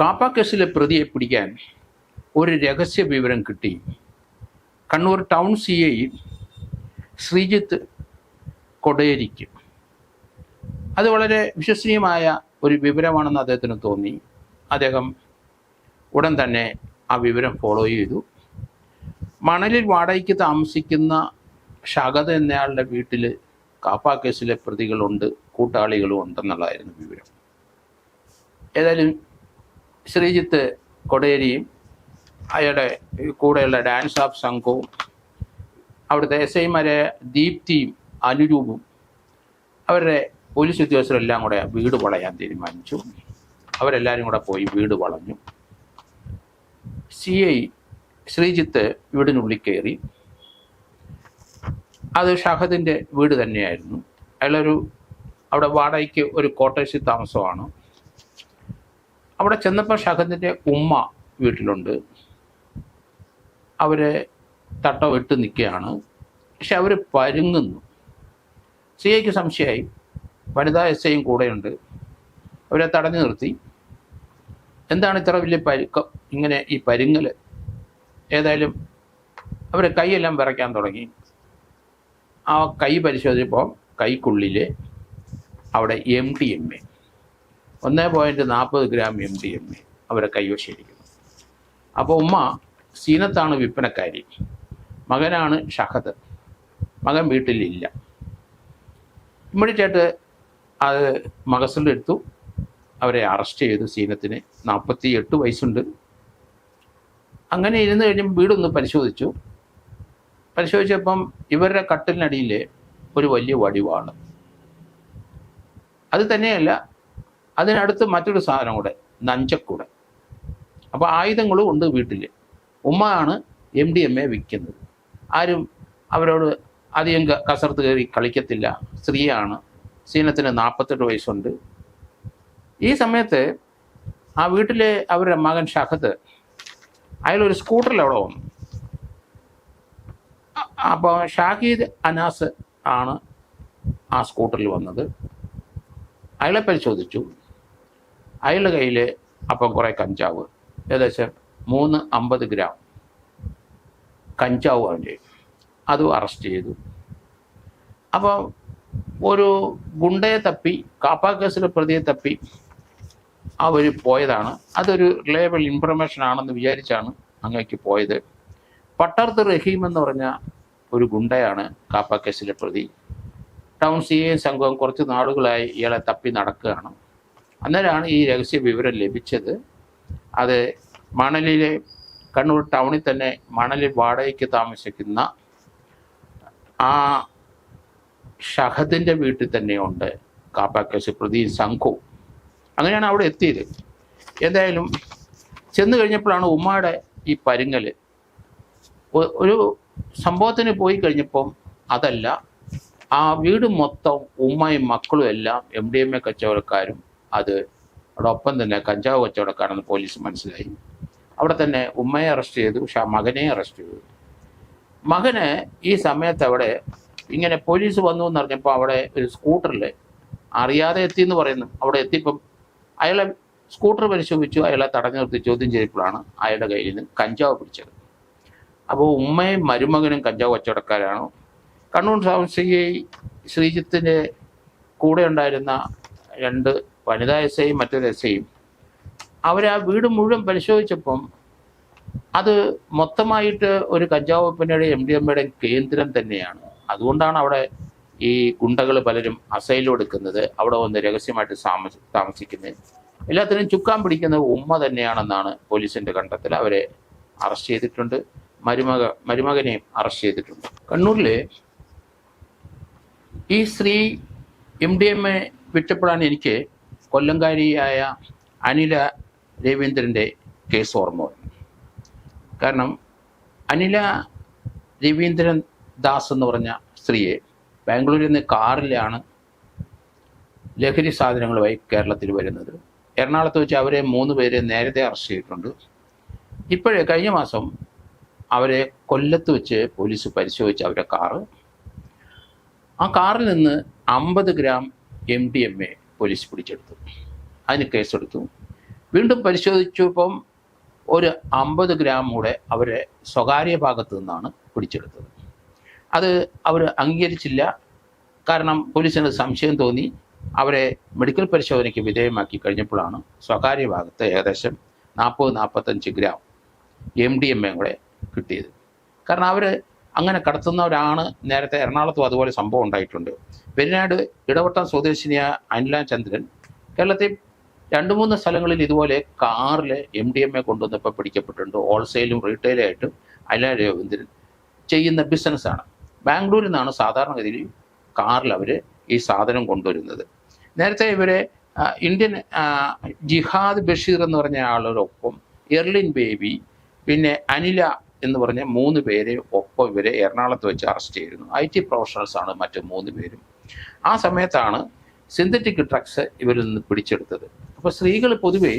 കാപ്പ കേസിലെ പ്രതിയെ പിടിക്കാൻ ഒരു രഹസ്യ വിവരം കിട്ടി. Kannur town C I Sreejith കൊടേരിക്ക്. അത് വളരെ വിശ്വസനീയമായ ഒരു വിവരമാണെന്ന് അദ്ദേഹത്തിന് തോന്നി. അദ്ദേഹം ഉടൻ തന്നെ ആ വിവരം ഫോളോ ചെയ്തു. മണലിൽ വാടകയ്ക്ക് താമസിക്കുന്ന ശകത എന്നയാളുടെ വീട്ടിൽ കാപ്പ കേസിലെ പ്രതികളുണ്ട് കൂട്ടാളികളും ഉണ്ടെന്നുള്ളതായിരുന്നു വിവരം. ഏതായാലും ശ്രീജിത്ത് കൊടേരിയും അയാളുടെ കൂടെയുള്ള ഡാൻസ് ഓഫ് സംഘവും അവിടുത്തെ എസ് ഐമാരെ ദീപ്തിയും അനുരൂപും അവരുടെ പോലീസ് ഉദ്യോഗസ്ഥരെല്ലാം കൂടെ വീട് വളയാൻ തീരുമാനിച്ചു. അവരെല്ലാവരും കൂടെ പോയി വീട് വളഞ്ഞു. സി ഐ ശ്രീജിത്ത് വീടിനുള്ളിൽ കയറി. അത് ഷഹദിന്റെ വീട് തന്നെയായിരുന്നു. അയാളൊരു അവിടെ വാടകയ്ക്ക് ഒരു കോട്ടേഴ്സിൽ താമസമാണ്. അവിടെ ചെന്നപ്പോൾ ഷഹദിന്റെ ഉമ്മ വീട്ടിലുണ്ട്. അവരെ തട്ടം ഇട്ട് നിൽക്കുകയാണ്. പക്ഷെ അവർ പരുങ്ങുന്നു. സി ഐക്ക് സംശയമായി. വനിതാ എസ് ഐയും കൂടെയുണ്ട്. അവരെ തടഞ്ഞു നിർത്തി. എന്താണ് ഇത്ര വലിയ പരുക്കം? ഇങ്ങനെ ഈ പരുങ്ങൽ ഏതായാലും അവരെ കൈയെല്ലാം വിറയ്ക്കാൻ തുടങ്ങി. ആ കൈ പരിശോധിച്ചപ്പോൾ കൈക്കുള്ളിൽ അവിടെ എം ടി എം എ ഒന്ന് പോയിന്റ് നാൽപ്പത് gram M D M A അവരെ കൈവശിരിക്കുന്നു അപ്പോൾ ഉമ്മ സീനത്താണ് വിൽപ്പനക്കാരി. മകനാണ് ഷഹദ്. മകൻ വീട്ടിലില്ല. ഇമ്മീഡിയറ്റായിട്ട് അത് മകസിലെടുത്തു അവരെ അറസ്റ്റ് ചെയ്തു സീനത്തിന്. നാൽപ്പത്തി എട്ട് വയസ്സുണ്ട്. അങ്ങനെ ഇരുന്ന് കഴിഞ്ഞ് വീടൊന്ന് പരിശോധിച്ചു. പരിശോധിച്ചപ്പം ഇവരുടെ കട്ടിലിനടിയിൽ ഒരു വലിയ വടിവാണ്. അത് തന്നെയല്ല അതിനടുത്ത് മറ്റൊരു സാധനം കൂടെ നഞ്ചക്കൂട. അപ്പോൾ ആയുധങ്ങളും ഉണ്ട് വീട്ടിൽ ഉമ്മയാണ് എം ഡി എം എ വിൽക്കുന്നത് ആരും അവരോട് അധികം കസർത്ത് കയറി കളിക്കത്തില്ല. സ്ത്രീയാണ്. സീനത്തിന് നാൽപ്പത്തെട്ട് വയസ്സുണ്ട്. ഈ സമയത്ത് ആ വീട്ടിലെ അവരുടെ മകൻ ഷഹദ് അയാളൊരു സ്കൂട്ടറിൽ അവിടെ വന്നു. അപ്പോൾ ഷാഹിദ് അനാസ് ആണ് ആ സ്കൂട്ടറിൽ വന്നത്. അയാളെ പരിശോധിച്ചു. അയാളുടെ കയ്യിൽ അപ്പം കുറേ കഞ്ചാവ്. ഏകദേശം മൂന്ന് അമ്പത് ഗ്രാം കഞ്ചാവ് അവന്റെ അതും അറസ്റ്റ് ചെയ്തു. അപ്പോൾ ഒരു ഗുണ്ടയെ തപ്പി കാപ്പാ കേസിലെ പ്രതിയെ തപ്പി അവർ പോയതാണ്. അതൊരു ലേബൽ ഇൻഫർമേഷൻ ആണെന്ന് വിചാരിച്ചാണ് അങ്ങേക്ക് പോയത്. പട്ടർത്ത് റഹീം എന്ന് പറഞ്ഞ ഒരു ഗുണ്ടയാണ് കാപ്പാ കേസിലെ പ്രതി. ടൗൺ സി എ സംഘം കുറച്ച് നാളുകളായി ഇയാളെ തപ്പി നടക്കുകയാണ്. അന്നേരമാണ് ഈ രഹസ്യ വിവരം ലഭിച്ചത്. അത് മണലിലെ കണ്ണൂർ ടൗണിൽ തന്നെ മണലിൽ വാടകയ്ക്ക് താമസിക്കുന്ന ആ ഷഹദിന്റെ വീട്ടിൽ തന്നെയുണ്ട് കാപ്പാക്കേസ് കേസ് പ്രതി സംഘവും അങ്ങനെയാണ് അവിടെ എത്തിയത്. എന്തായാലും ചെന്ന് കഴിഞ്ഞപ്പോഴാണ് ഉമ്മയുടെ ഈ പരുങ്ങൽ ഒരു സംഭവത്തിന് പോയി കഴിഞ്ഞപ്പം അതല്ല ആ വീട് മൊത്തം ഉമ്മയും മക്കളും എല്ലാം എം ഡി എം എ കച്ചവടക്കാരും അത് അവിടെ ഒപ്പം തന്നെ കഞ്ചാവ് കച്ചവടക്കാണെന്ന് പോലീസ് മനസ്സിലായി. അവിടെ തന്നെ ഉമ്മയെ അറസ്റ്റ് ചെയ്തു പക്ഷെ ആ മകനെ അറസ്റ്റ് ചെയ്തു. മകന് ഈ സമയത്ത് അവിടെ ഇങ്ങനെ പോലീസ് വന്നു എന്ന് പറഞ്ഞപ്പോൾ അവിടെ ഒരു സ്കൂട്ടറിൽ അറിയാതെ എത്തി എന്ന് പറയുന്നു. അവിടെ എത്തിയപ്പം അയാളെ സ്കൂട്ടർ പരിശോധിച്ചു അയാളെ തടഞ്ഞു നിർത്തി ചോദ്യം ചെയ്തപ്പോഴാണ് അയാളുടെ കയ്യിൽ നിന്ന് കഞ്ചാവ് പിടിച്ചത്. അപ്പോൾ ഉമ്മയും മരുമകനും കഞ്ചാവ് കച്ചവടക്കാരാണ്. കണ്ണൂർ സി ശ്രീജിത്തിന്റെ കൂടെ ഉണ്ടായിരുന്ന രണ്ട് വനിതാ എസ് ഐയും മറ്റൊരു എസ് ഐയും അവർ ആ വീട് മുഴുവൻ പരിശോധിച്ചപ്പം അത് മൊത്തമായിട്ട് ഒരു കഞ്ചാവ് വിൽപ്പനയുടെ എം ഡി എമ്മയുടെ കേന്ദ്രം തന്നെയാണ്. അതുകൊണ്ടാണ് അവിടെ ഈ ഗുണ്ടകൾ പലരും അസൈലും എടുക്കുന്നത്. അവിടെ വന്ന് രഹസ്യമായിട്ട് താമസി താമസിക്കുന്നത്. എല്ലാത്തിനും ചുക്കാൻ പിടിക്കുന്നത് ഉമ്മ തന്നെയാണെന്നാണ് പോലീസിന്റെ കണ്ടെത്തൽ. അവരെ അറസ്റ്റ് ചെയ്തിട്ടുണ്ട്. മരുമക മരുമകനെയും അറസ്റ്റ് ചെയ്തിട്ടുണ്ട്. കണ്ണൂരിൽ ഈ സ്ത്രീ എം ഡി എം എ വിട്ടപ്പോഴാണ് എനിക്ക് കൊല്ലംകാരിയായ അനില രവീന്ദ്രന്റെ കേസ് ഓർമ്മ കാരണം അനില രവീന്ദ്രൻ ദാസ് എന്ന് പറഞ്ഞ സ്ത്രീയെ ബാംഗ്ലൂരിൽ നിന്ന് കാറിലാണ് ലഹരി സാധനങ്ങളുമായി കേരളത്തിൽ വരുന്നത്. എറണാകുളത്ത് വെച്ച് അവരെ മൂന്ന് പേരെ നേരത്തെ അറസ്റ്റ് ചെയ്തിട്ടുണ്ട്. ഇപ്പോഴേ കഴിഞ്ഞ മാസം അവരെ കൊല്ലത്ത് വെച്ച് പോലീസ് പരിശോധിച്ച അവരുടെ കാറ്. ആ കാറിൽ നിന്ന് അമ്പത് gram M D M A police പിടിച്ചെടുത്തു. അതിന് കേസെടുത്തു. വീണ്ടും പരിശോധിച്ചപ്പം ഒരു അമ്പത് ഗ്രാം കൂടെ അവരെ സ്വകാര്യ ഭാഗത്തു നിന്നാണ് പിടിച്ചെടുത്തത്. അത് അവർ അംഗീകരിച്ചില്ല. കാരണം പോലീസിന് സംശയം തോന്നി. അവരെ മെഡിക്കൽ പരിശോധനയ്ക്ക് വിധേയമാക്കി കഴിഞ്ഞപ്പോഴാണ് സ്വകാര്യ ഭാഗത്ത് ഏകദേശം നാൽപ്പത് നാൽപ്പത്തഞ്ച് gram M D M A കൂടെ കിട്ടിയത്. കാരണം അവർ അങ്ങനെ കടത്തുന്നവരാണ് നേരത്തെ എറണാകുളത്തും അതുപോലെ സംഭവം ഉണ്ടായിട്ടുണ്ട്. പെരിനാട് ഇടവട്ടം സ്വദേശിനിയായ അനില ചന്ദ്രൻ കേരളത്തിൽ രണ്ട് മൂന്ന് സ്ഥലങ്ങളിൽ ഇതുപോലെ കാറിൽ എം ഡി എം എ കൊണ്ടുവന്നപ്പോൾ പിടിക്കപ്പെട്ടിട്ടുണ്ട്. ഹോൾസെയിലും റീറ്റെയിലായിട്ടും അനില രവീന്ദ്രൻ ചെയ്യുന്ന ബിസിനസ്സാണ്. ബാംഗ്ലൂരിൽ നിന്നാണ് സാധാരണഗതിയിൽ കാറിൽ അവർ ഈ സാധനം കൊണ്ടുവരുന്നത്. നേരത്തെ ഇവരെ ഇന്ത്യൻ ജിഹാദ് ബഷീർ എന്ന് പറഞ്ഞ ആളോടൊപ്പം എർലിൻ ബേബി പിന്നെ അനില എന്ന് പറഞ്ഞ മൂന്ന് പേരെ ഒപ്പം ഇവരെ എറണാകുളത്ത് വെച്ച് അറസ്റ്റ് ചെയ്തിരുന്നു. ഐ ടി പ്രൊഫഷണൽസ് ആണ് മറ്റു മൂന്ന് പേരും. ആ സമയത്താണ് സിന്തറ്റിക് ഡ്രഗ്സ് ഇവരിൽ നിന്ന് പിടിച്ചെടുത്തത്. അപ്പോൾ സ്ത്രീകൾ പൊതുവേ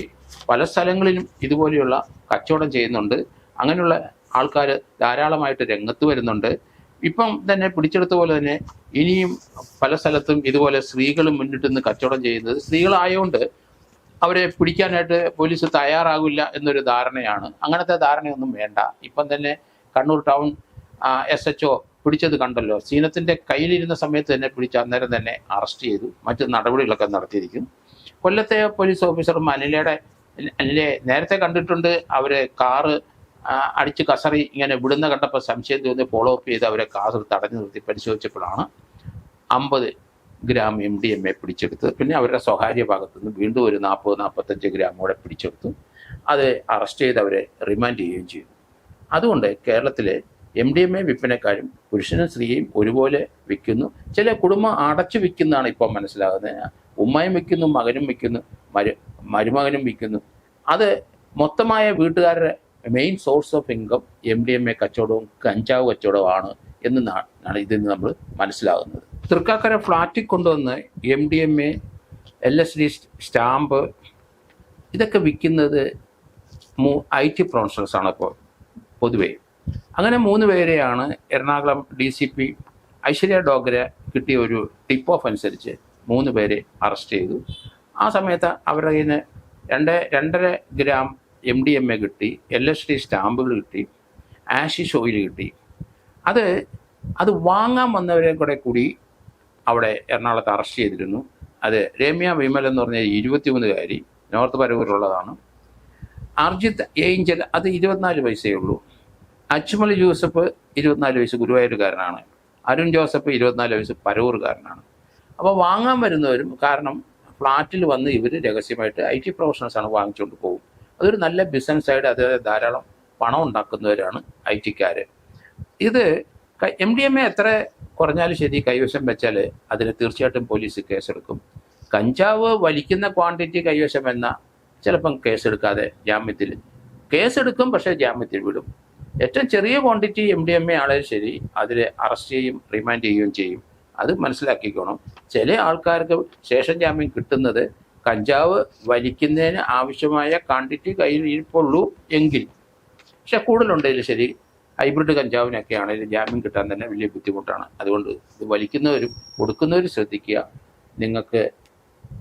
പല സ്ഥലങ്ങളിലും ഇതുപോലെയുള്ള കച്ചവടം ചെയ്യുന്നുണ്ട്. അങ്ങനെയുള്ള ആൾക്കാർ ധാരാളമായിട്ട് രംഗത്ത് വരുന്നുണ്ട്. ഇപ്പം തന്നെ പിടിച്ചെടുത്ത പോലെ തന്നെ ഇനിയും പല സ്ഥലത്തും ഇതുപോലെ സ്ത്രീകൾ മുന്നിട്ട് നിന്ന് കച്ചവടം ചെയ്യുന്നത് സ്ത്രീകളായതുകൊണ്ട് അവരെ പിടിക്കാനായിട്ട് പോലീസ് തയ്യാറാകില്ല എന്നൊരു ധാരണയാണ്. അങ്ങനത്തെ ധാരണയൊന്നും വേണ്ട. ഇപ്പം തന്നെ Kannur town S H O പിടിച്ചത് കണ്ടല്ലോ. സീനത്തിന്റെ കയ്യിലിരുന്ന സമയത്ത് തന്നെ പിടിച്ച് അന്നേരം തന്നെ അറസ്റ്റ് ചെയ്തു. മറ്റ് നടപടികളൊക്കെ നടത്തിയിരിക്കും. കൊല്ലത്തെ പോലീസ് ഓഫീസറും അനിലയുടെ അനിലെ നേരത്തെ കണ്ടിട്ടുണ്ട്. അവരെ കാറ് അടിച്ച് കസറി ഇങ്ങനെ വിടുന്ന കണ്ടപ്പോൾ സംശയം തോന്നി. ഫോളോ അപ്പ് ചെയ്ത് അവരെ കാറിൽ തടഞ്ഞു നിർത്തി. പരിശോധിച്ചപ്പോഴാണ് അമ്പത് gram M D M A പിടിച്ചെടുത്ത് പിന്നെ അവരുടെ സ്വകാര്യ ഭാഗത്തുനിന്ന് വീണ്ടും ഒരു നാൽപ്പത് നാൽപ്പത്തഞ്ച് ഗ്രാം കൂടെ പിടിച്ചെടുത്തു. അത് അറസ്റ്റ് ചെയ്ത് അവരെ റിമാൻഡ് ചെയ്യുകയും ചെയ്തു. അതുകൊണ്ട് കേരളത്തിലെ എം ഡി എം എ വിൽപ്പനക്കാരും പുരുഷനും സ്ത്രീയും ഒരുപോലെ വിൽക്കുന്നു. ചില കുടുംബം അടച്ചു വിൽക്കുന്നതാണ് ഇപ്പോൾ മനസ്സിലാകുന്നത്. ഉമ്മയും വിൽക്കുന്നു മകനും വിൽക്കുന്നു മരു മരുമകനും വിൽക്കുന്നു. അത് മൊത്തമായ വീട്ടുകാരുടെ main source of income M D M A കച്ചവടവും കഞ്ചാവ് കച്ചവടവുമാണ്. എന്ന് ആണ് ഇതിൽ നിന്ന് നമ്മൾ മനസ്സിലാകുന്നത്. തൃക്കാക്കര ഫ്ലാറ്റിൽ കൊണ്ടുവന്ന് M D M A L S D stamp ഇതൊക്കെ വിൽക്കുന്നത് മൂ ഐ ടി പ്രൊഫഷണൽസാണ് ഇപ്പോൾ പൊതുവേ. അങ്ങനെ മൂന്ന് പേരെയാണ് Ernakulam D C P Aishwarya Dogra കിട്ടിയ ഒരു ടിപ്പ് ഓഫ് അനുസരിച്ച് മൂന്ന് പേരെ അറസ്റ്റ് ചെയ്തു. ആ സമയത്ത് അവരുടെ കയ്യിൽ നിന്ന് രണ്ട് രണ്ടര gram M D M A കിട്ടി എൽ എസ് ഡി സ്റ്റാമ്പുകൾ കിട്ടി ആഷിഷ് ഓയിൽ കിട്ടി. അത് അത് വാങ്ങാൻ വന്നവരെ കൂടെ കൂടി അവിടെ എറണാകുളത്ത് അറസ്റ്റ് ചെയ്തിരുന്നു. അത് രമ്യ വിമൽ എന്ന് പറഞ്ഞ ഇരുപത്തിമൂന്നുകാരി നോർത്ത് പരവൂരുള്ളതാണ് അർജിത്ത് ഏഞ്ചൽ അത് ഇരുപത്തിനാല് വയസ്സേ ഉള്ളൂ. അച്ചുമൽ ജോസഫ് ഇരുപത്തിനാല് വയസ്സ് ഗുരുവായൂരുകാരനാണ് അരുൺ ജോസഫ് ഇരുപത്തിനാല് വയസ്സ് പരവൂർകാരനാണ് അപ്പോൾ വാങ്ങാൻ വരുന്നവരും കാരണം ഫ്ലാറ്റിൽ വന്ന് ഇവർ രഹസ്യമായിട്ട് ഐ ടി പ്രൊഫഷണൽസാണ് വാങ്ങിച്ചുകൊണ്ട് പോകും. അതൊരു നല്ല ബിസിനസ്സായിട്ട് അതായത് അത് ധാരാളം പണം ഉണ്ടാക്കുന്നവരാണ് ഐ ടിക്കാർ ഇത് എം ഡി എം എ എത്ര കുറഞ്ഞാലും ശരി കൈവശം വെച്ചാൽ അതിന് തീർച്ചയായിട്ടും പോലീസ് കേസെടുക്കും. കഞ്ചാവ് വലിക്കുന്ന ക്വാണ്ടിറ്റി കൈവശം എന്ന ചിലപ്പം കേസെടുക്കാതെ ജാമ്യത്തിൽ കേസെടുക്കും പക്ഷേ ജാമ്യത്തിൽ വിടും. ഏറ്റവും ചെറിയ quantity M D M A ആളെ ശരി അതിൽ അറസ്റ്റ് ചെയ്യും റിമാൻഡ് ചെയ്യുകയും ചെയ്യും. അത് മനസ്സിലാക്കിക്കോണം. ചില ആൾക്കാർക്ക് ശേഷം ജാമ്യം കിട്ടുന്നത് കഞ്ചാവ് വലിക്കുന്നതിന് ആവശ്യമായ ക്വാണ്ടിറ്റി കയ്യിൽ ഇരിപ്പുള്ളൂ എങ്കിൽ. പക്ഷെ കൂടുതലുണ്ടെങ്കിൽ ശരി ഹൈബ്രിഡ് കഞ്ചാവിനൊക്കെ ആണെങ്കിലും ജാമ്യം കിട്ടാൻ തന്നെ വലിയ ബുദ്ധിമുട്ടാണ്. അതുകൊണ്ട് ഇത് വലിക്കുന്നവരും കൊടുക്കുന്നവരും ശ്രദ്ധിക്കുക. നിങ്ങൾക്ക്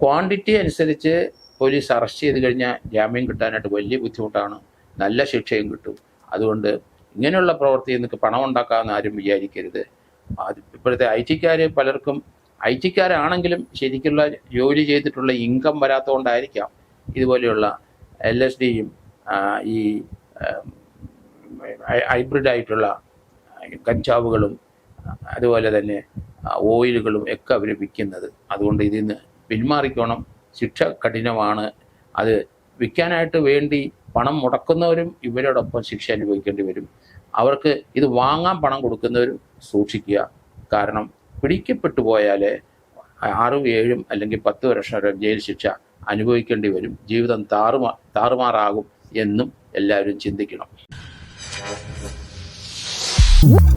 ക്വാണ്ടിറ്റി അനുസരിച്ച് പോലീസ് അറസ്റ്റ് ചെയ്ത് കഴിഞ്ഞാൽ ജാമ്യം കിട്ടാനായിട്ട് വലിയ ബുദ്ധിമുട്ടാണ്. നല്ല ശിക്ഷയും കിട്ടും. അതുകൊണ്ട് ഇങ്ങനെയുള്ള പ്രവൃത്തി നിങ്ങൾക്ക് പണം ഉണ്ടാക്കാമെന്ന് ആരും വിചാരിക്കരുത്. ഇപ്പോഴത്തെ ഐ ടിക്കാർ പലർക്കും ഐ ടിക്കാരാണെങ്കിലും ശരിക്കുള്ള ജോലി ചെയ്തിട്ടുള്ള ഇൻകം വരാത്തതുകൊണ്ടായിരിക്കാം ഇതുപോലെയുള്ള എൽ എസ് ഡിയും ഈ ഹൈബ്രിഡ് ആയിട്ടുള്ള കഞ്ചാവുകളും അതുപോലെ തന്നെ ഓയിലുകളും ഒക്കെ അവർ വിൽക്കുന്നത്. അതുകൊണ്ട് ഇതിൽ നിന്ന് പിന്മാറിക്കോണം. ശിക്ഷ കഠിനമാണ്. അത് വിൽക്കാനായിട്ട് വേണ്ടി പണം മുടക്കുന്നവരും ഇവരോടൊപ്പം ശിക്ഷ അനുഭവിക്കേണ്ടി വരും. അവർക്ക് ഇത് വാങ്ങാൻ പണം കൊടുക്കുന്നവരും സൂക്ഷിക്കുക. കാരണം പിടിക്കപ്പെട്ടു പോയാൽ ആറും ഏഴും അല്ലെങ്കിൽ പത്ത് വർഷം വരെ ജയിൽ ശിക്ഷ അനുഭവിക്കേണ്ടി വരും. ജീവിതം താറുമാ താറുമാറാകും എന്നും എല്ലാവരും ചിന്തിക്കണം. Woo!